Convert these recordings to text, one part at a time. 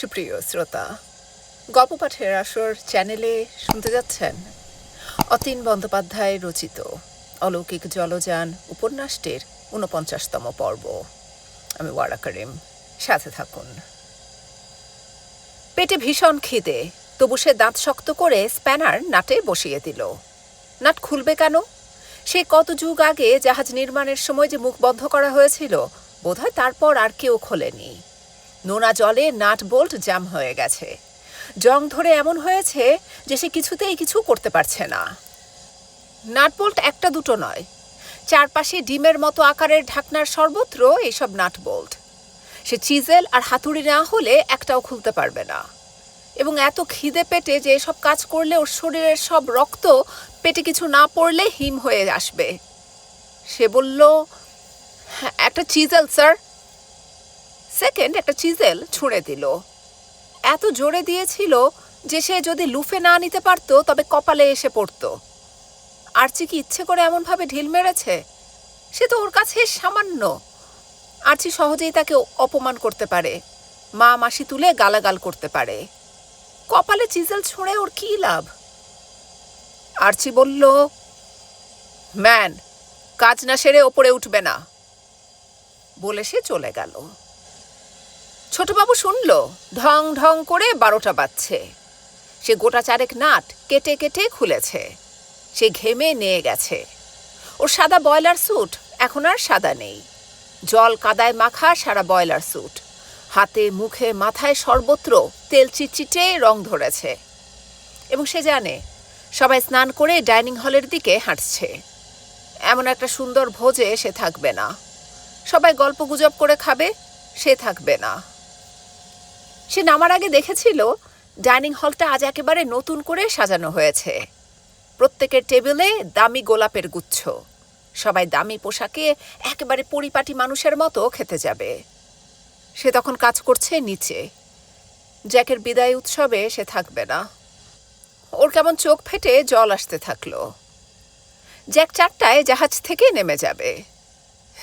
সুপ্রিয় শ্রোতা গল্প পাঠের আসর চ্যানেলে শুনতে যাচ্ছেন অতীন বন্দ্যোপাধ্যায় রচিত অলৌকিক জলযান উপন্যাসটির ঊনপঞ্চাশতম পর্ব। আমি ওয়ারা করিম, সাথে থাকুন। পেটে ভীষণ খিদে, তবু সে দাঁত শক্ত করে স্প্যানার নাটে বসিয়ে দিল। নাট খুলবে কেন? সে কত যুগ আগে জাহাজ নির্মাণের সময় যে মুখ বন্ধ করা হয়েছিল, বোধহয় তারপর আর কেউ খোলেনি। নোনা জলে নাট বোল্ট জাম হয়ে গেছে। জং ধরে এমন হয়েছে যে সে কিছুতেই কিছু করতে পারছে না। নাট বোল্ট একটা দুটো নয়। চারপাশে ডিমের মতো আকারের ঢাকনার সর্বত্র এইসব নাট বোল্ট। সে চিজেল আর হাতুড়ি না হলে একটাও খুলতে পারবে না। এবং এত খিদে পেটে যে এসব কাজ করলে ওর শরীরের সব রক্ত পেটে কিছু না পড়লে হিম হয়ে আসবে। সে বলল "হ্যাঁ, একটা চিজেল স্যার। সেকেন্ড একটা চিজেল ছুঁড়ে দিল। এত জোরে দিয়েছিল যে সে যদি লুফে না নিতে পারতো, তবে কপালে এসে পড়তো। আর্চি কি ইচ্ছে করে এমনভাবে ঢিল মেরেছে? সে তো ওর কাছে সামান্য। আর্চি সহজেই তাকে অপমান করতে পারে। মা মাসি তুলে গালাগাল করতে পারে। কপালে চিজেল ছুঁড়ে ওর কী লাভ? আর্চি বলল, ম্যান, কাজ না সেরে ওপরে উঠবে না। বলে সে চলে গেল। ছোটবাবু শুনল, ঢং ঢং করে বারোটা বাজছে। সে গোটা চারেক নাট কেটে কেটে খুলেছে। সে ঘেমে নিয়ে গেছে। ওর সাদা বয়লার স্যুট এখন আর সাদা নেই। জল কাদায় মাখা সারা বয়লার স্যুট। হাতে, মুখে, মাথায় সর্বত্র তেল চিটচিটে রং ধরেছে। এবং সে জানে, সবাই স্নান করে ডাইনিং হলের দিকে হাঁটছে। এমন একটা সুন্দর ভোজে সে থাকবে না। সবাই গল্প গুজব করে খাবে, সে থাকবে না। সে নামার আগে দেখেছিল ডাইনিং হলটা আজ একেবারে নতুন করে সাজানো হয়েছে। প্রত্যেকের টেবিলে দামি গোলাপের গুচ্ছ। সবাই দামি পোশাকে একেবারে পরিপাটি মানুষের মতো খেতে যাবে। সে তখন কাজ করছে নিচে। জ্যাকের বিদায় উৎসবে সে থাকবে না। ওর কেমন চোখ ফেটে জল আসতে থাকল। জ্যাক চারটায় জাহাজ থেকে নেমে যাবে।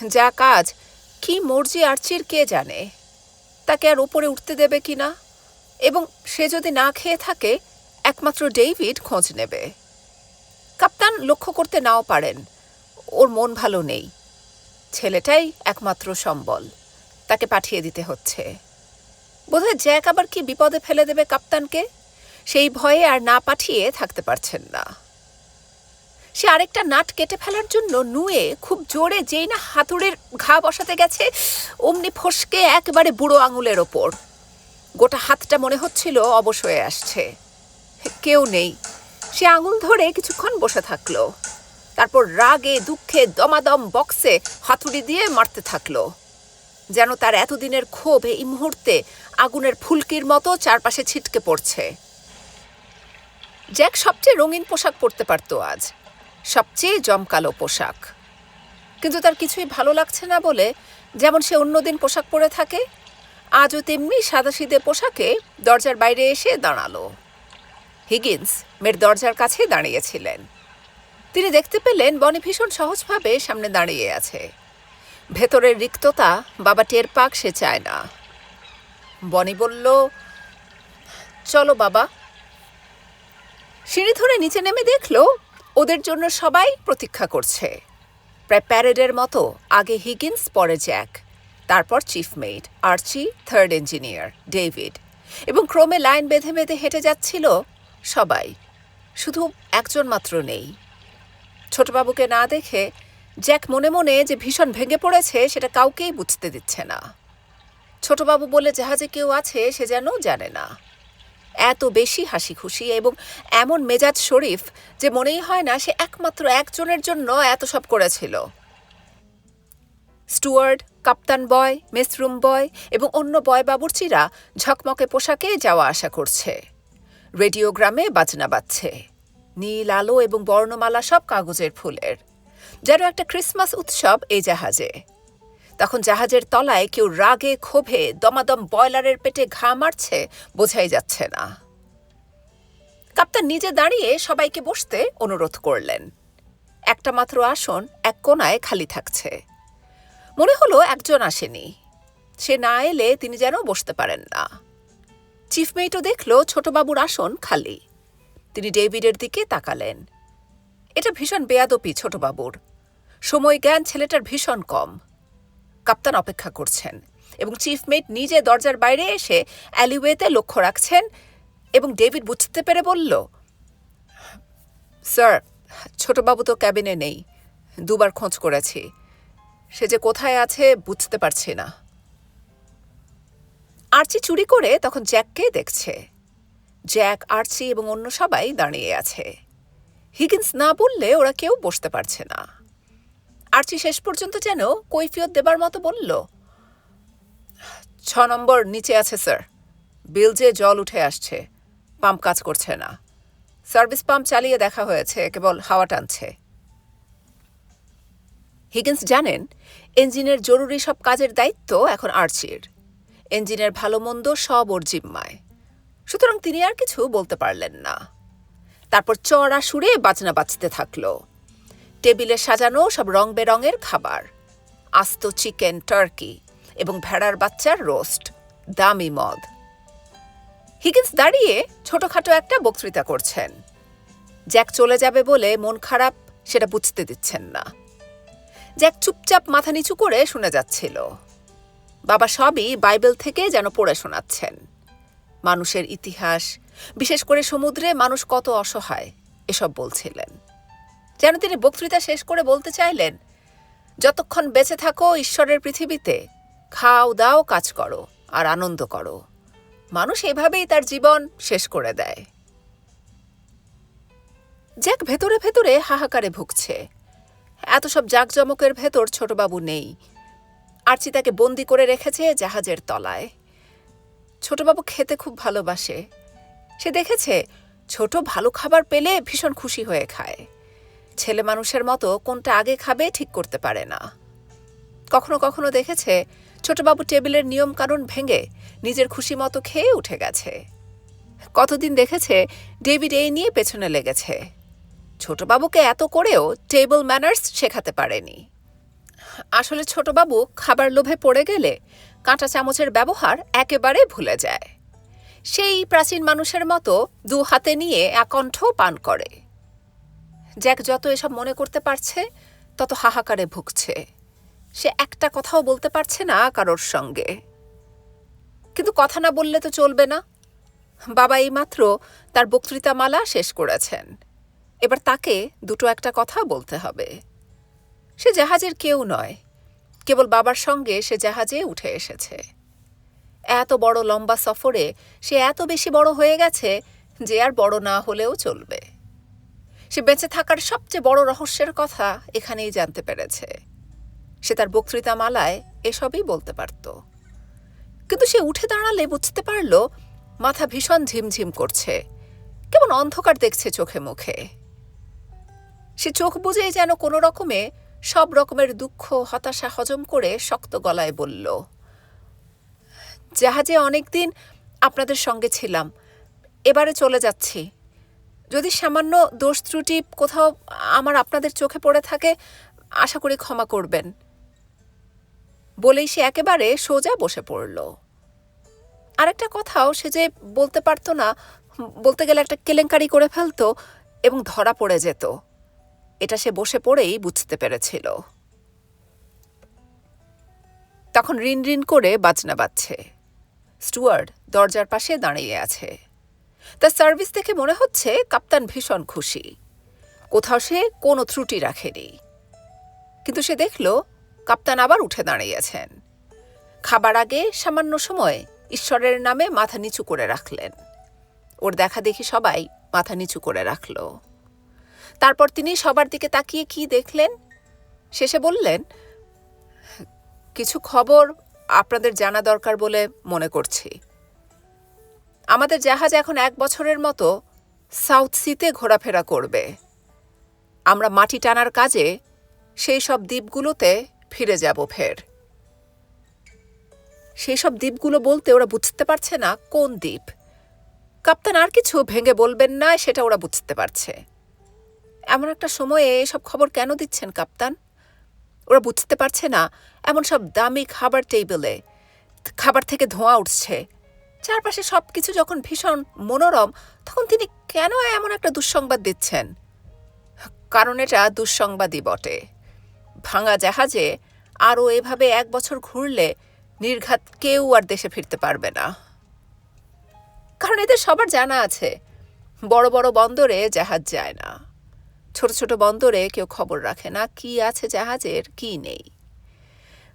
যা কাজ, কি মর্জি আর্চির কে জানে। তাকে আর ওপরে উঠতে দেবে কিনা এবং সে যদি না খেয়ে থাকে, একমাত্র ডেভিড খোঁজ নেবে। কাপ্তান লক্ষ্য করতে নাও পারেন, ওর মন ভালো নেই। ছেলেটাই একমাত্র সম্বল, তাকে পাঠিয়ে দিতে হচ্ছে। বোধহয় জ্যাক আবার কি বিপদে ফেলে দেবে কাপ্তানকে? সেই ভয়ে আর না পাঠিয়ে থাকতে পারছেন না। সে আরেকটা নাট কেটে ফেলার জন্য নুয়ে খুব জোরে যেই না হাতুড়ের ঘা বসাতে গেছে, অমনি ফসকে একেবারে বুড়ো আঙুলের ওপর। গোটা হাতটা মনে হচ্ছিল অবশ হয়ে আসছে। কেউ নেই। সে আঙুল ধরে কিছুক্ষণ বসে থাকল। তারপর রাগে, দুঃখে, দমাদম বক্সে হাতুড়ি দিয়ে মারতে থাকল। যেন তার এতদিনের ক্ষোভ এই মুহূর্তে আগুনের ফুলকির মতো চারপাশে ছিটকে পড়ছে। জ্যাক সবচেয়ে রঙিন পোশাক পরতে পারত আজ। সবচেয়ে জমকালো পোশাক। কিন্তু তার কিছুই ভালো লাগছে না বলে যেমন সে অন্যদিন পোশাক পরে থাকে, আজও তেমনি সাদাসিদে পোশাকে দরজার বাইরে এসে দাঁড়াল। হিগিন্স মেয়ের দরজার কাছে দাঁড়িয়েছিলেন। তিনি দেখতে পেলেন বনি ভীষণ সহজভাবে সামনে দাঁড়িয়ে আছে। ভেতরের রিক্ততা বাবা টের পাক সে চায় না। বনি বলল, চলো বাবা। সিঁড়ি ধরে নিচে নেমে দেখল ওদের জন্য সবাই প্রতীক্ষা করছে। প্রায় প্যারেডের মতো, আগে হিগিন্স, পরে জ্যাক। তারপর chief mate Archie, third engineer, David. এবং ক্রমে লাইন বেঁধে বেঁধে হেঁটে যাচ্ছিল সবাই। শুধু একজন মাত্র নেই। ছোটবাবুকে না দেখে জ্যাক মনে মনে যে ভীষণ ভেঙে পড়েছে, সেটা কাউকেই বুঝতে দিচ্ছে না। ছোটবাবু বলে জাহাজে কেউ আছে, সে যেন জানে না। এত বেশি হাসি খুশি এবং এমন মেজাজ শরীফ যে মনেই হয় না সে একমাত্র একজনের জন্য এত সব করেছিল। স্টুয়ার্ড কাপ্তান বয়, মেসরুম বয় এবং অন্য বয় বাবুর্চিরা ঝকমকে পোশাকে যাওয়া আসা করছে। রেডিওগ্রামে বাজনা বাজছে। নীল আলো এবং বর্ণমালা সব কাগজের ফুলের। যেন একটা ক্রিসমাস উৎসব এই জাহাজে। তখন জাহাজের তলায় কেউ রাগে, ক্ষোভে, দমাদম বয়লারের পেটে ঘা মারছে, বোঝাই যাচ্ছে না। কাপ্তান নিজে দাঁড়িয়ে সবাইকে বসতে অনুরোধ করলেন। একটা মাত্র আসন এক কোনায় খালি থাকছে। মনে হলো একজন আসেনি। সে না এলে তিনি যেন বসতে পারেন না। চিফমেটও দেখল ছোটবাবুর আসন খালি। তিনি ডেভিডের দিকে তাকালেন। এটা ভীষণ বেয়াদপি ছোটবাবুর। সময় জ্ঞান ছেলেটার ভীষণ কম। কাপ্তান অপেক্ষা করছেন এবং চিফমেট নিজে দরজার বাইরে এসে অ্যালিওয়েতে লক্ষ্য রাখছেন এবং ডেভিড বুঝতে পেরে বলল, স্যার, ছোটবাবু তো ক্যাবিনে নেই, দুবার খোঁজ করেছি। সে যে কোথায় আছে বুঝতে পারছি না। আর্চি চুরি করে তখন জ্যাককে দেখছে। জ্যাক, আর্চি এবং অন্য সবাই দাঁড়িয়ে আছে। হিগিন্স না বললে ওরা কেউ বসতে পারছে না। আর্চি শেষ পর্যন্ত যেন কৈফিয়ত দেবার মতো বলল, ছ নম্বর নিচে আছে, স্যার। বিল যে জল উঠে আসছে, পাম্প কাজ করছে না। সার্ভিস পাম্প চালিয়ে দেখা হয়েছে, কেবল হাওয়া টানছে। হিগিন্স জানেন, ইঞ্জিনের জরুরি সব কাজের দায়িত্ব এখন আর্চির। ইঞ্জিনের ভালো মন্দ সব ওর জিম্মায়। সুতরাং তিনি আর কিছু বলতে পারলেন না। তারপর চড়া সুরে বাজনা বাজতে থাকল। টেবিলে সাজানো সব রং বেরঙের খাবার। আস্ত চিকেন টার্কি এবং ভেড়ার বাচ্চার রোস্ট। দামি মদ। হিগিন্স দাঁড়িয়ে ছোটখাটো একটা বক্তৃতা করছেন। জ্যাক চলে যাবে বলে মন খারাপ, সেটা বুঝতে দিচ্ছেন না। জ্যাক চুপচাপ মাথা নিচু করে শুনে যাচ্ছিল। বাবা সবই বাইবেল থেকে যেন পড়ে শোনাচ্ছেন। মানুষের ইতিহাস, বিশেষ করে সমুদ্রে মানুষ কত অসহায়, এসব বলছিলেন। যেন তিনি বক্তৃতা শেষ করে বলতে চাইলেন, যতক্ষণ বেঁচে থাকো ঈশ্বরের পৃথিবীতে, খাও, দাও, কাজ করো, আর আনন্দ করো। মানুষ এভাবেই তার জীবন শেষ করে দেয়। জ্যাক ভেতরে ভেতরে হাহাকারে ভুগছে। এত সব জাঁকজমকের ভেতর ছোটবাবু নেই। আর্চি তাকে বন্দি করে রেখেছে জাহাজের তলায়। ছোটবাবু খেতে খুব ভালোবাসে। সে দেখেছে, ছোট ভালো খাবার পেলে ভীষণ খুশি হয়ে খায়। ছেলে মানুষের মতো কোনটা আগে খাবে ঠিক করতে পারে না। কখনো কখনো দেখেছে ছোটবাবু টেবিলের নিয়ম কানুন ভেঙে নিজের খুশি মতো খেয়ে উঠে গেছে। কতদিন দেখেছে ডেভিড এই নিয়ে পেছনে লেগেছে। ছোটবাবুকে এত করেও টেবিল ম্যানার্স শেখাতে পারেনি। আসলে ছোটবাবু খাবার লোভে পড়ে গেলে কাঁটা চামচের ব্যবহার একেবারে ভুলে যায়। সেই প্রাচীন মানুষের মতো দু হাতে নিয়ে একণ্ঠ পান করে। জ্যাক যত এসব মনে করতে পারছে, তত হাহাকারে ভুগছে। সে একটা কথাও বলতে পারছে না কারোর সঙ্গে। কিন্তু কথা না বললে তো চলবে না। বাবা এইমাত্র তার বক্তৃতামালা শেষ করেছেন। এবার তাকে দুটো একটা কথা বলতে হবে। সে জাহাজের কেউ নয়। কেবল বাবার সঙ্গে সে জাহাজে উঠে এসেছে। এত বড় লম্বা সফরে সে এত বেশি বড় হয়ে গেছে যে আর বড় না হলেও চলবে। সে বেঁচে থাকার সবচেয়ে বড় রহস্যের কথা এখানেই জানতে পেরেছে। সে তার বক্তৃতামালায় এসবই বলতে পারত। কিন্তু সে উঠে দাঁড়ালে বুঝতে পারল, মাথা ভীষণ ঝিমঝিম করছে। কেমন অন্ধকার দেখছে চোখে মুখে। সে চোখ বুঝেই যেন কোনো রকমে সব রকমের দুঃখ, হতাশা হজম করে শক্ত গলায় বলল, জাহাজে অনেকদিন আপনাদের সঙ্গে ছিলাম। এবারে চলে যাচ্ছি। যদি সামান্য দোষ ত্রুটি কোথাও আমার আপনাদের চোখে পড়ে থাকে, আশা করি ক্ষমা করবেন। বলেই সে একেবারে সোজা বসে পড়ল। আরেকটা কথাও সে যে বলতে পারতো না, বলতে গেলে একটা কেলেঙ্কারি করে ফেলতো এবং ধরা পড়ে যেত। এটা সে বসে পড়েই বুঝতে পেরেছিল। তখন রিন রিন করে বাজনা বাজছে। স্টুয়ার্ড দরজার পাশে দাঁড়িয়ে আছে। তার সার্ভিস দেখে মনে হচ্ছে কাপ্তান ভীষণ খুশি। কোথাও সে কোনো ত্রুটি রাখেনি। কিন্তু সে দেখল কাপ্তান আবার উঠে দাঁড়িয়েছেন। খাবার আগে সামান্য সময় ঈশ্বরের নামে মাথা নিচু করে রাখলেন। ওর দেখা দেখি সবাই মাথা নিচু করে রাখল। তারপর তিনি সবার দিকে তাকিয়ে কি দেখলেন? শেষে বললেন, কিছু খবর আপনাদের জানা দরকার বলে মনে করছি। আমাদের জাহাজ এখন এক বছরের মতো সাউথ সিতে ঘোরাফেরা করবে। আমরা মাটি টানার কাজে সেই সব দ্বীপগুলোতে ফিরে যাব ফের। সেই সব দ্বীপগুলো বলতে ওরা বুঝতে পারছে না কোন দ্বীপ। কাপ্তান আর কিছু ভেঙে বলবেন না, সেটা ওরা বুঝতে পারছে। এমন একটা সময়ে এসব খবর কেন দিচ্ছেন কাপ্তান? ওরা বুঝতে পারছে না, এমন সব দামি খাবার টেবিলে, খাবার থেকে ধোঁয়া উঠছে। চারপাশে সবকিছু যখন ভীষণ মনোরম, তখন তিনি কেন এমন একটা দুঃসংবাদ দিচ্ছেন? কারণ এটা দুঃসংবাদই বটে। ভাঙা জাহাজে আরও এভাবে এক বছর ঘুরলে নির্ঘাত কেউ আর দেশে ফিরতে পারবে না। কারণ এদের সবার জানা আছে, বড় বড় বন্দরে জাহাজ যায় না। ছোট ছোট বন্দরে কেউ খবর রাখে না কি আছে জাহাজের, কি নেই।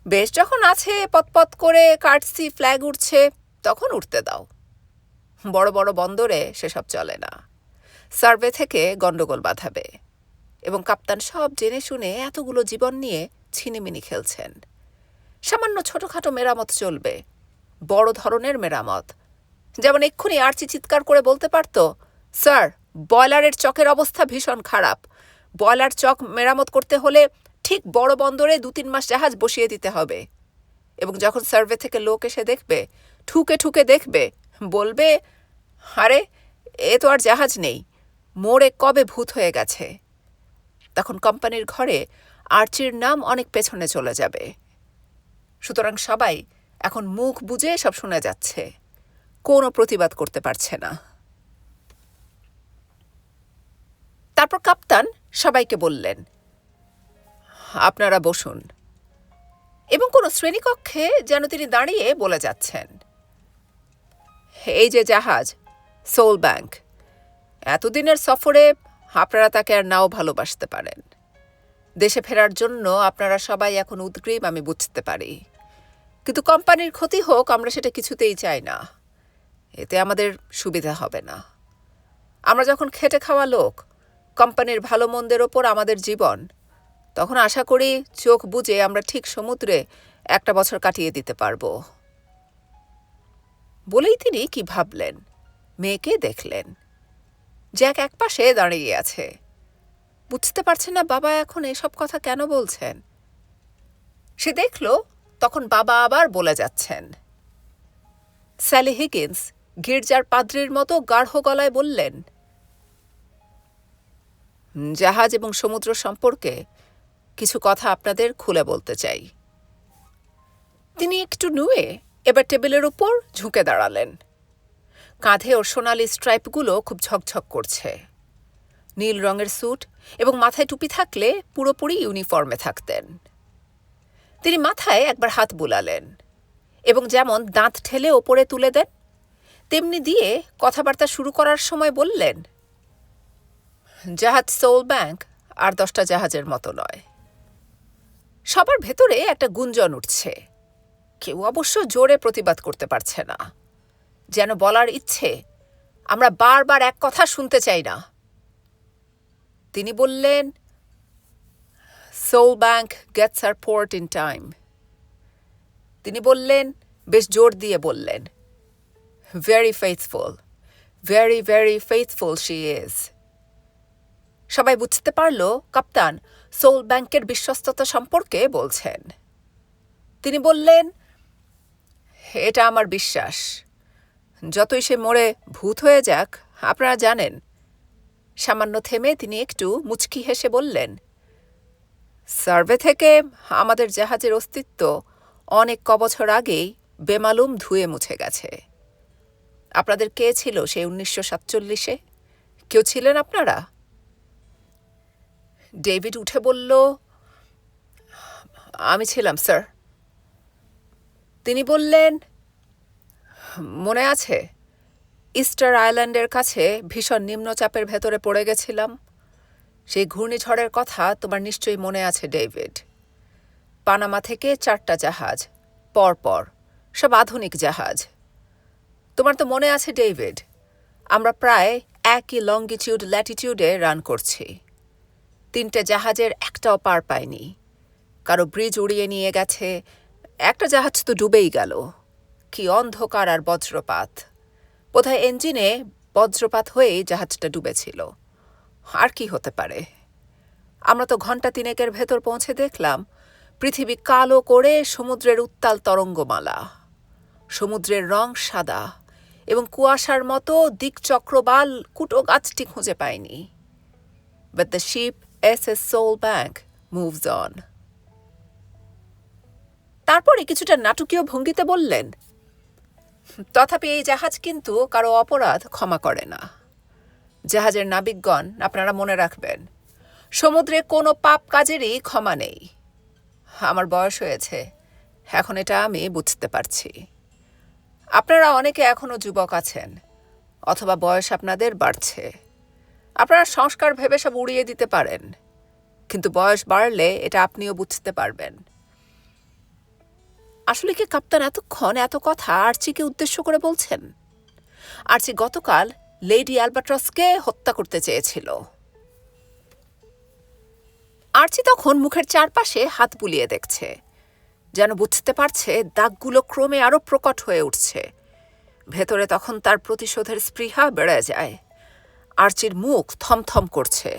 বেশ যখন আছে পতপত করে কাটসি ফ্ল্যাগ উঠছে তখন উঠতে দাও। বড় বড় বন্দরে সেসব চলে না। সার্ভে থেকে গণ্ডগোল বাঁধাবে। এবং কাপ্তান সব জেনে শুনে এতগুলো জীবন নিয়ে ছিনিমিনি খেলছেন। সামান্য ছোটখাটো মেরামত চলবে। বড় ধরনের মেরামত। যেমন এক্ষুনি আর্চি চিৎকার করে বলতে পারত, স্যার, বয়লারের চকের অবস্থা ভীষণ খারাপ। বয়লার চক মেরামত করতে হলে ঠিক বড় বন্দরে দু তিন মাস জাহাজ বসিয়ে দিতে হবে। এবং যখন সার্ভে থেকে লোক এসে দেখবে ঠুকে ঠুকে দেখবে, বলবে, আরে, এ তো আর জাহাজ নেই, মোড়ে কবে ভূত হয়ে গেছে? তখন কোম্পানির ঘরে আর্চির নাম অনেক পেছনে চলে যাবে। সুতরাং সবাই এখন মুখ বুজে সব শুনে যাচ্ছে। কোনো প্রতিবাদ করতে পারছে না। তারপর কাপ্তান সবাইকে বললেন, আপনারা বসুন। এবং কোনো শ্রেণীকক্ষে যেন তিনি দাঁড়িয়ে বলে যাচ্ছেন। এই যে জাহাজ সোল ব্যাংক এতদিনের সফরে আপনারা তাকে আর নাও ভালোবাসতে পারেন। দেশে ফেরার জন্য আপনারা সবাই এখন উদ্গ্রীব, আমি বুঝতে পারি। কিন্তু কোম্পানির ক্ষতি হোক, আমরা সেটা কিছুতেই চাই না। এতে আমাদের সুবিধা হবে না। আমরা যখন খেটে খাওয়া লোক, কোম্পানির ভালো মন্দের ওপর আমাদের জীবন, তখন আশা করি চোখ বুজে আমরা ঠিক সমুদ্রে একটা বছর কাটিয়ে দিতে পারব। বলেই তিনি কি ভাবলেন? মেয়েকে দেখলেন। জ্যাক একপাশে দাঁড়িয়ে আছে। বুঝতে পারছে না বাবা এখন এসব কথা কেন বলছেন। সে দেখল, তখন বাবা আবার বলে যাচ্ছেন। স্যালি হিগিন্স, গির্জার পাদ্রির মতো গাঢ় গলায় বললেন, জাহাজ এবং সমুদ্র সম্পর্কে কিছু কথা আপনাদের খুলে বলতে চাই। তিনি একটু নুয়ে এবার টেবিলের উপর ঝুঁকে দাঁড়ালেন। কাঁধে ওর সোনালি স্ট্রাইপগুলো খুব ঝকঝক করছে। নীল রঙের স্যুট এবং মাথায় টুপি থাকলে পুরোপুরি ইউনিফর্মে থাকতেন। তিনি মাথায় একবার হাত বুলালেন এবং যেমন দাঁত ঠেলে ওপরে তুলে দেন, তেমনি দিয়ে কথাবার্তা শুরু করার সময় বললেন, জাহাজ সোল ব্যাংক আর দশটা জাহাজের মতো নয়। সবার ভেতরে একটা গুঞ্জন উঠছে। কেউ অবশ্য জোরে প্রতিবাদ করতে পারছে না। যেন বলার ইচ্ছে, আমরা বারবার এক কথা শুনতে চাই না। তিনি বললেন সোল ব্যাংক গেটস আর পোর্ট ইন টাইম তিনি বললেন, বেশ জোর দিয়ে বললেন very faithful very very faithful she is সবাই বুঝতে পারল কাপ্তান সোল ব্যাংকের বিশ্বস্ততা সম্পর্কে বলছেন। তিনি বললেন এটা আমার বিশ্বাস। যতই সে মোড়ে ভূত হয়ে যাক, আপনারা জানেন। সামান্য থেমে তিনি একটু মুচকি হেসে বললেন, সার্ভে থেকে আমাদের জাহাজের অস্তিত্ব অনেক কবছর আগেই বেমালুম ধুয়ে মুছে গেছে। আপনাদের কে ছিল সেই উনিশশো সাতচল্লিশে? কেউ ছিলেন আপনারা? ডেভিড উঠে বলল, আমি ছিলাম, স্যার। তিনি বললেন, মনে আছে, ইস্টার আইল্যান্ডের কাছে ভীষণ নিম্নচাপের ভেতরে পড়ে গেছিলাম। সেই ঘূর্ণিঝড়ের কথা তোমার নিশ্চয়ই মনে আছে, ডেভিড। পানামা থেকে চারটা জাহাজ পরপর সব আধুনিক জাহাজ। তোমার তো মনে আছে, ডেভিড, আমরা প্রায় একই লঙ্গিটিউড ল্যাটিটিউডে রান করছি। তিনটে জাহাজের একটাও পার পায়নি কারও ব্রিজ উড়িয়ে নিয়ে গেছে একটা জাহাজ তো ডুবেই গেল। কি অন্ধকার আর বজ্রপাত। বোধহয় এঞ্জিনে বজ্রপাত হয়েই জাহাজটা ডুবেছিল। আর কি হতে পারে? আমরা তো ঘণ্টা তিনেকের ভেতর পৌঁছে দেখলাম, পৃথিবী কালো করে সমুদ্রের উত্তাল তরঙ্গমালা। সমুদ্রের রং সাদা এবং কুয়াশার মতো দিকচক্রবাল কুটো গাছটি খুঁজে পায়নি but the ship S S Sol Bank moves on তারপরে কিছুটা নাটকীয় ভঙ্গিতে বললেন, তথাপি এই জাহাজ কিন্তু কারও অপরাধ ক্ষমা করে না। জাহাজের নাবিকগণ, আপনারা মনে রাখবেন, সমুদ্রে কোনো পাপ কাজেরই ক্ষমা নেই। আমার বয়স হয়েছে, এখন এটা আমি বুঝতে পারছি। আপনারা অনেকে এখনও যুবক আছেন, অথবা বয়স আপনাদের বাড়ছে। আপনারা সংস্কার ভেবে সব উড়িয়ে দিতে পারেন, কিন্তু বয়স বাড়লে এটা আপনিও বুঝতে পারবেন। আসলে কি কাপ্তান এতক্ষণ এত কথা আর্চিকে উদ্দেশ্য করে বলছেন? আর্চি গতকাল লেডি অ্যালবাট্রসকে হত্যা করতে চেয়েছিল। আর্চি তখন মুখের চারপাশে হাত বুলিয়ে দেখছে, যেন বুঝতে পারছে দাগগুলো ক্রমে আরও প্রকট হয়ে উঠছে। ভেতরে তখন তার প্রতিশোধের স্পৃহা বেড়ে যায়। আর্চির মুখ থমথম করছে।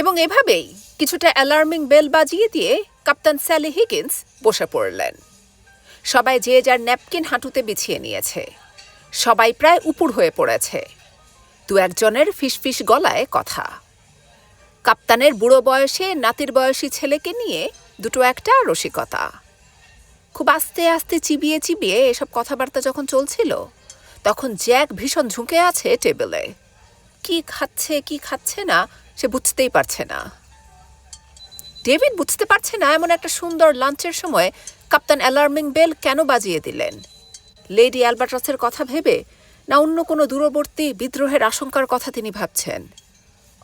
এবং এভাবেই কিছুটা অ্যালার্মিং বেল বাজিয়ে দিয়ে কাপ্তান স্যালি হিগিন্স বসে পড়লেন। সবাই যে যার ন্যাপকিন হাঁটুতে বিছিয়ে নিয়েছে। সবাই প্রায় উপুর হয়ে পড়েছে। দু একজনের ফিসফিস গলায় কথা। কাপ্তানের বুড়ো বয়সে নাতির বয়সী ছেলেকে নিয়ে দুটো একটা রসিকতা। খুব আস্তে আস্তে চিবিয়ে চিবিয়ে এসব কথাবার্তা যখন চলছিল, তখন জ্যাক ভীষণ ঝুঁকে আছে টেবিলে। কি খাচ্ছে কি খাচ্ছে না সে বুঝতেই পারছে না। ডেভিড বুঝতে পারছে না এমন একটা সুন্দর লাঞ্চের সময় কাপ্তান অ্যালার্মিং বেল কেন বাজিয়ে দিলেন। লেডি অ্যালবাট্রাসের কথা ভেবে না অন্য কোনো দূরবর্তী বিদ্রোহের আশঙ্কার কথা তিনি ভাবছেন।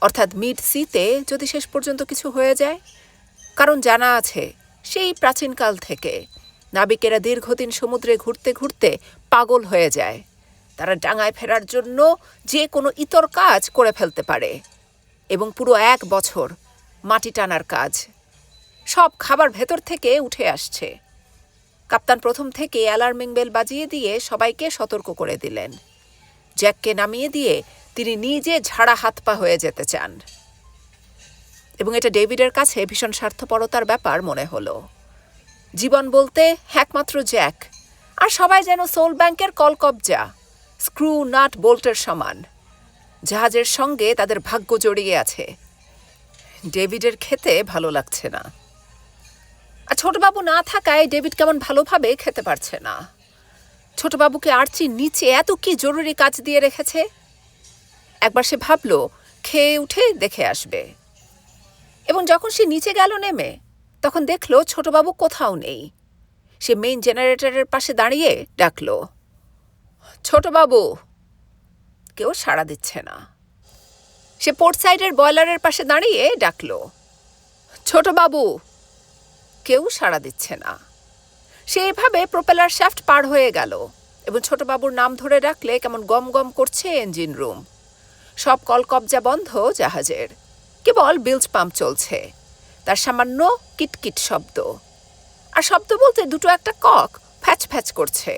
অর্থাৎ মিড সিতে যদি শেষ পর্যন্ত কিছু হয়ে যায়, কারণ জানা আছে সেই প্রাচীনকাল থেকে নাবিকেরা দীর্ঘদিন সমুদ্রে ঘুরতে ঘুরতে পাগল হয়ে যায়। তারা ডাঙায় ফেরার জন্য যে কোনো ইতর কাজ করে ফেলতে পারে। এবং পুরো এক বছর মাটি টানার কাজ। সব খাবার ভেতর থেকে উঠে আসছে। কাপ্তান প্রথম থেকে অ্যালার্মিং বেল বাজিয়ে দিয়ে সবাইকে সতর্ক করে দিলেন। জ্যাককে নামিয়ে দিয়ে তিনি নিজে ঝাড়া হাত পা হয়ে যেতে চান। এবং এটা ডেভিডের কাছে ভীষণ স্বার্থপরতার ব্যাপার মনে হলো। জীবন বলতে একমাত্র জ্যাক, আর সবাই যেন সোল ব্যাংকের কলকবজা, স্ক্রু, নাট, বোল্টের সমান। জাহাজের সঙ্গে তাদের ভাগ্য জড়িয়ে আছে। ডেভিডের খেতে ভালো লাগছে না। আর ছোটবাবু না থাকায় ডেভিড কেমন ভালোভাবে খেতে পারছে না। ছোটবাবুকে আর্চি নিচে এত কি জরুরি কাজ দিয়ে রেখেছে? একবার সে ভাবলো, খেয়ে উঠে দেখে আসবে। এবং যখন সে নিচে গেল নেমে, তখন দেখল ছোটবাবু কোথাও নেই। সে মেইন জেনারেটরের পাশে দাঁড়িয়ে ডাকল, ছোটবাবু কেউ সাড়া দিচ্ছে না। সে পোর্ট সাইডের বয়লারের পাশে দাঁড়িয়ে ডাকলো ছোটবাবু কেউ সাড়া দিচ্ছে না। সে এভাবে প্রোপেলার শ্যাফট পার হয়ে গেল এবং ছোটবাবুর নাম ধরে ডাকলে কেমন গম গম করছে ইঞ্জিন রুম। সব কলকবজা বন্ধ জাহাজের। কেবল বিলজ পাম্প চলছে, তার সামান্য কিটকিট শব্দ। আর শব্দ বলতে দুটো একটা কক ফ্যাচ ফ্যাচ করছে।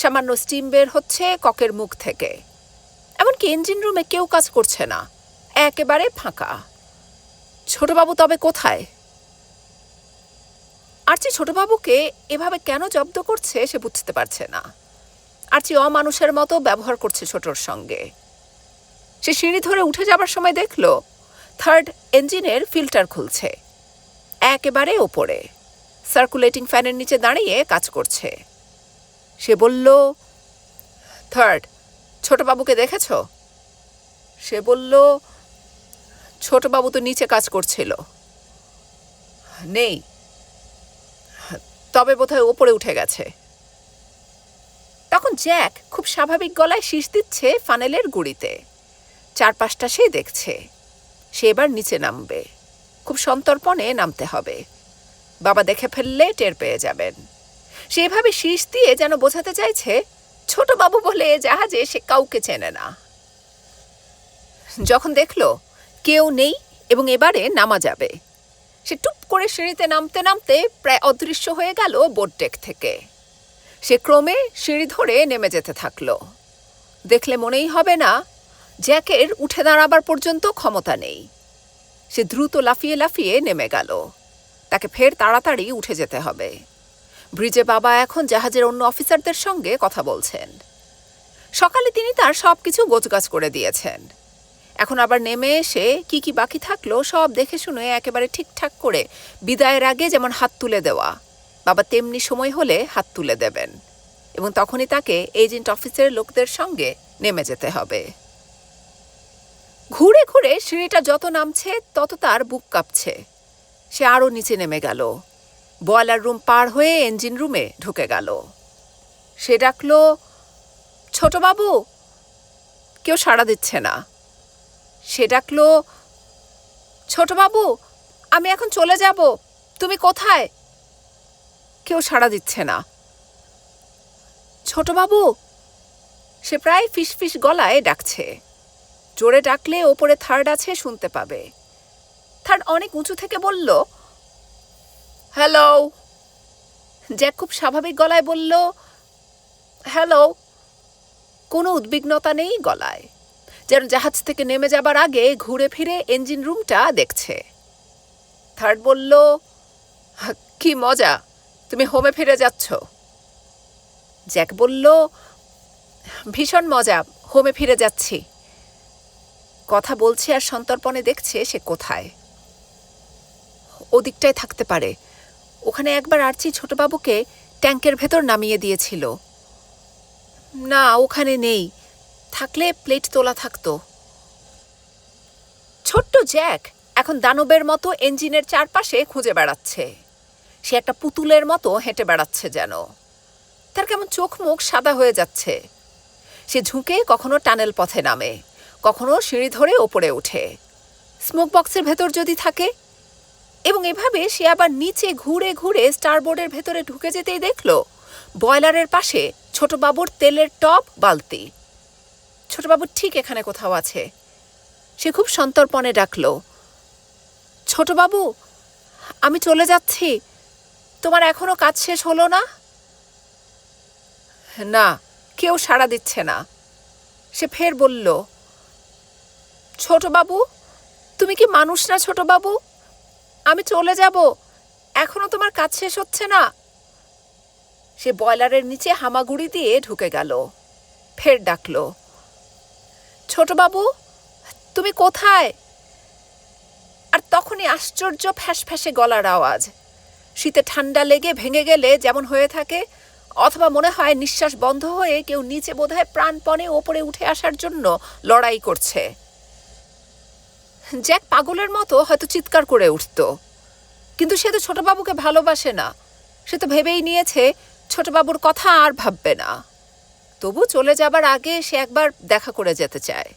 সামান্য স্টিম বের হচ্ছে ককের মুখ থেকে। এমনকি ইঞ্জিন রুমে কেউ কাজ করছে না। একেবারে ফাঁকা। ছোটবাবু তবে কোথায়? আর্চি ছোটবাবুকে এভাবে কেন জব্দ করছে সে বুঝতে পারছে না। আর্চি অমানুষের মতো ব্যবহার করছে ছোটর সঙ্গে। সে সিঁড়ি ধরে উঠে যাবার সময় দেখল থার্ড ইঞ্জিনের ফিল্টার খুলছে। একেবারে ওপরে। সার্কুলেটিং ফ্যানের নিচে দাঁড়িয়ে কাজ করছে। সে বলল থার্ড ছোটবাবুকে দেখেছ? সে বলল, ছোটবাবু তো নিচে কাজ করছিল। নেই। তবে বোধহয় ওপরে উঠে গেছে। তখন জ্যাক খুব স্বাভাবিক গলায় শীষ দিচ্ছে ফানেলের গুড়িতে। চারপাশটা সে দেখছে। সে এবার নিচে নামবে। খুব সন্তর্পণে নামতে হবে। বাবা দেখে ফেললে টের পেয়ে যাবেন। সে এভাবে শীষ দিয়ে যেন বোঝাতে চাইছে ছোট বাবু বলে জাহাজে সে কাউকে চেনে না। যখন দেখল, কেউ নেই এবং এবারে নামা যাবে। সে টুপ করে সিঁড়িতে নামতে নামতে প্রায় অদৃশ্য হয়ে গেল বোট ডেক থেকে। সে ক্রমে সিঁড়ি ধরে নেমে যেতে থাকল। দেখলে মনেই হবে না, জ্যাকের উঠে দাঁড়াবার পর্যন্ত ক্ষমতা নেই। সে দ্রুত লাফিয়ে লাফিয়ে নেমে গেল। তাকে ফের তাড়াতাড়ি উঠে যেতে হবে। ব্রিজে বাবা এখন জাহাজের অন্য অফিসারদের সঙ্গে কথা বলছেন। সকালে তিনি তার সব কিছু গোছগাছ করে দিয়েছেন। এখন আবার নেমে এসে কি কি বাকি থাকল সব দেখে শুনে একেবারে ঠিকঠাক করে বিদায়ের আগে যেমন হাত তুলে দেওয়া, বাবা তেমনি সময় হলে হাত তুলে দেবেন এবং তখনই তাকে এজেন্ট অফিসের লোকদের সঙ্গে নেমে যেতে হবে। ঘুরে ঘুরে সিঁড়িটা যত নামছে তত তার বুক কাঁপছে। সে আরও নিচে নেমে গেল। বয়লার রুম পার হয়ে ইঞ্জিন রুমে ঢুকে গেল। সে ডাকলো ছোটবাবু কেউ সাড়া দিচ্ছে না। সে ডাকলো ছোটবাবু আমি এখন চলে যাব, তুমি কোথায়? কেউ সাড়া দিচ্ছে না। ছোটবাবু সে প্রায় ফিসফিস গলায় ডাকছে। জোরে ডাকলে ওপরে থার্ড আছে শুনতে পাবে। থার্ড অনেক উঁচু থেকে বলল হ্যালো। জ্যাক খুব স্বাভাবিক গলায় বলল, হ্যালো। কোনো উদ্বিগ্নতা নেই গলায়। যেন জাহাজ থেকে নেমে যাবার আগে ঘুরে ফিরে ইঞ্জিন রুমটা দেখছে। থার্ড বলল, কি মজা, তুমি হোমে ফিরে যাচ্ছ। জ্যাক বলল, ভীষণ মজা হোমে ফিরে যাচ্ছি। কথা বলছে আর সন্তর্পণে দেখছে সে কোথায়। ওদিকটায় থাকতে পারে। ওখানে একবার আর্চি ছোটবাবুকে ট্যাঙ্কের ভেতর নামিয়ে দিয়েছিল। না, ওখানে নেই। থাকলে প্লেট তোলা থাকতো। ছোট্ট জ্যাক এখন দানবের মতো ইঞ্জিনের চারপাশে খুঁজে বেড়াচ্ছে। সে একটা পুতুলের মতো হেঁটে বেড়াচ্ছে যেন। তার কেমন চোখ মুখ সাদা হয়ে যাচ্ছে। সে ঝুঁকে কখনো টানেল পথে নামে, কখনো সিঁড়ি ধরে ওপরে ওঠে। স্মোক বক্সের ভেতর যদি থাকে এবং এভাবে সে আবার নিচে ঘুরে ঘুরে স্টারবোর্ডের ভেতরে ঢুকে যেতেই দেখল বয়লারের পাশে ছোটবাবুর তেলের টপ বালতি। ছোটবাবু ঠিক এখানে কোথাও আছে। সে খুব সন্তর্পণে ডাকল, ছোটবাবু, আমি চলে যাচ্ছি। তোমার এখনও কাজ শেষ হলো না? না, কেউ সাড়া দিচ্ছে না। সে ফের বলল, ছোটবাবু, তুমি কি মানুষ না ছোটবাবু? আমি চলে যাব। এখনও তোমার কাজ শেষ হচ্ছে না। সে বয়লারের নিচে হামাগুড়ি দিয়ে ঢুকে গেল। ফের ডাকলো, ছোটবাবু, তুমি কোথায়? আর তখনই আশ্চর্য ফ্যাস ফ্যাসে গলার আওয়াজ। শীতে ঠান্ডা লেগে ভেঙে গেলে যেমন হয়ে থাকে, অথবা মনে হয় নিঃশ্বাস বন্ধ হয়ে কেউ নিচে বোধহয় প্রাণপণে ওপরে উঠে আসার জন্য লড়াই করছে। জ্যাক পাগলের মতো হয়তো চিৎকার করে উঠত। কিন্তু সে তো ছোটবাবুকে ভালোবাসে না। সে তো ভেবেই নিয়েছে ছোটবাবুর কথা আর ভাববে না। তবু চলে যাবার আগে সে একবার দেখা করে যেতে চায়।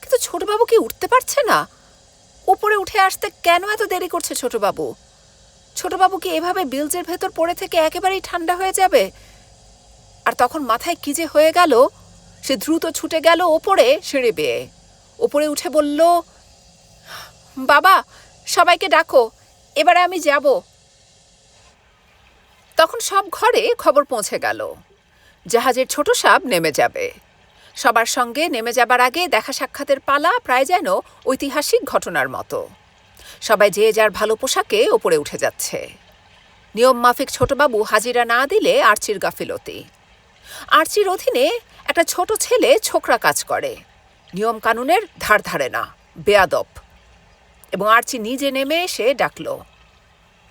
কিন্তু ছোটবাবু কি উঠতে পারছে না? উপরে উঠে আসতে কেন এত দেরি করছে ছোটবাবু? ছোটবাবু কি এভাবে বিলজের ভেতর পড়ে থেকে একেবারেই ঠান্ডা হয়ে যাবে? আর তখন মাথায় কি যে হয়ে গেল? সে দ্রুত ছুটে গেল ওপরে সিঁড়ি বেয়ে। ওপরে উঠে বলল বাবা, সবাইকে ডাকো। এবারে আমি যাব। তখন সব ঘরে খবর পৌঁছে গেল। জাহাজের ছোট সাপ নেমে যাবে। সবার সঙ্গে নেমে যাবার আগে দেখা সাক্ষাতের পালা প্রায় যেন ঐতিহাসিক ঘটনার মতো। সবাই যে যার ভালো পোশাকে ওপরে উঠে যাচ্ছে। নিয়ম মাফিক ছোটবাবু হাজিরা না দিলে আর্চির গাফিলতি। আর্চির অধীনে একটা ছোট ছেলে ছোকরা কাজ করে। নিয়ম কানুনের ধার ধারে না, বেয়াদব। এবং আর্চি নিজে নেমে এসে ডাকল,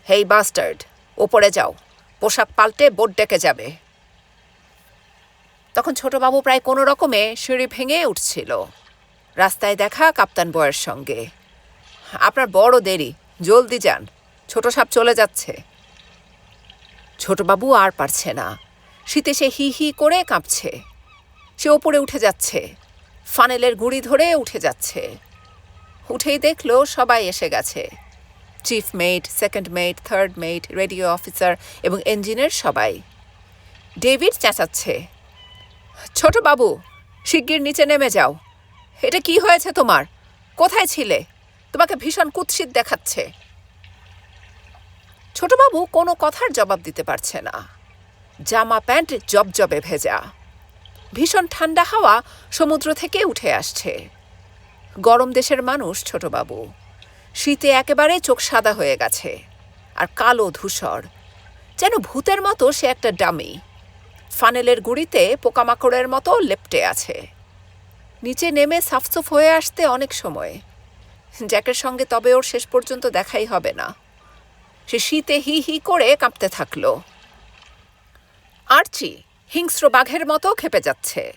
হেই বাস্টার্ড, ওপরে যাও, পোশাক পাল্টে বোট ডেকে যাবে। তখন ছোটবাবু প্রায় কোনো রকমে সিঁড়ি ভেঙে উঠছিল। রাস্তায় দেখা কাপ্তান বয়ের সঙ্গে, আপনার বড় দেরি, জলদি যান, ছোট সাপ চলে যাচ্ছে। ছোটবাবু আর পারছে না, শীতে সে হি হি করে কাঁপছে, সে ওপরে উঠে যাচ্ছে, ফানেলের গুড়ি ধরে উঠে যাচ্ছে। উঠেই দেখল সবাই এসে গেছে। Chief mate second mate third mate radio officer এবং ইঞ্জিনের সবাই। ডেভিড চেঁচাচ্ছে। ছোট বাবু, শিগগির নিচে নেমে যাও। এটা কি হয়েছে তোমার? কোথায় ছিলে? তোমাকে ভীষণ কুৎসিত দেখাচ্ছে ছোটবাবু কোনো কথার জবাব দিতে পারছে না। জামা প্যান্ট জবজবে ভেজা। ভীষণ ঠান্ডা হাওয়া সমুদ্র থেকে উঠে আসছে। গরম দেশের মানুষ ছোটবাবু শীতে একেবারে চোখ সাদা হয়ে গেছে আর কালো ধূসর। যেন ভূতের মতো সে একটা ডামি। ফানেলের গুড়িতে পোকামাকড়ের মতো লেপটে আছে। নিচে নেমে সাফসুফ হয়ে আসতে অনেক সময়। জ্যাকের সঙ্গে তবে ওর শেষ পর্যন্ত দেখাই হবে না। সে শীতে হি হি করে কাঁপতে থাকল। আর্চি হিংস্র বাঘের মতো খেপে যাচ্ছে।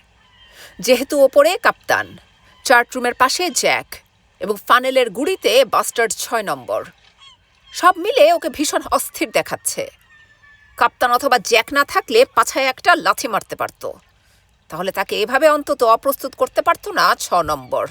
যেহেতু ওপরে কাপ্তান। চার্ট রুমের পাশে জ্যাক এবং ফানেলের গুড়িতে বাস্টার্ড ছয় নম্বর। সব মিলে ওকে ভীষণ অস্থির দেখাচ্ছে। কাপ্তান অথবা জ্যাক না থাকলে পাছায় একটা লাথি মারতে পারত। তাহলে তাকে এভাবে অন্তত অপ্রস্তুত করতে পারত না ছ নম্বর।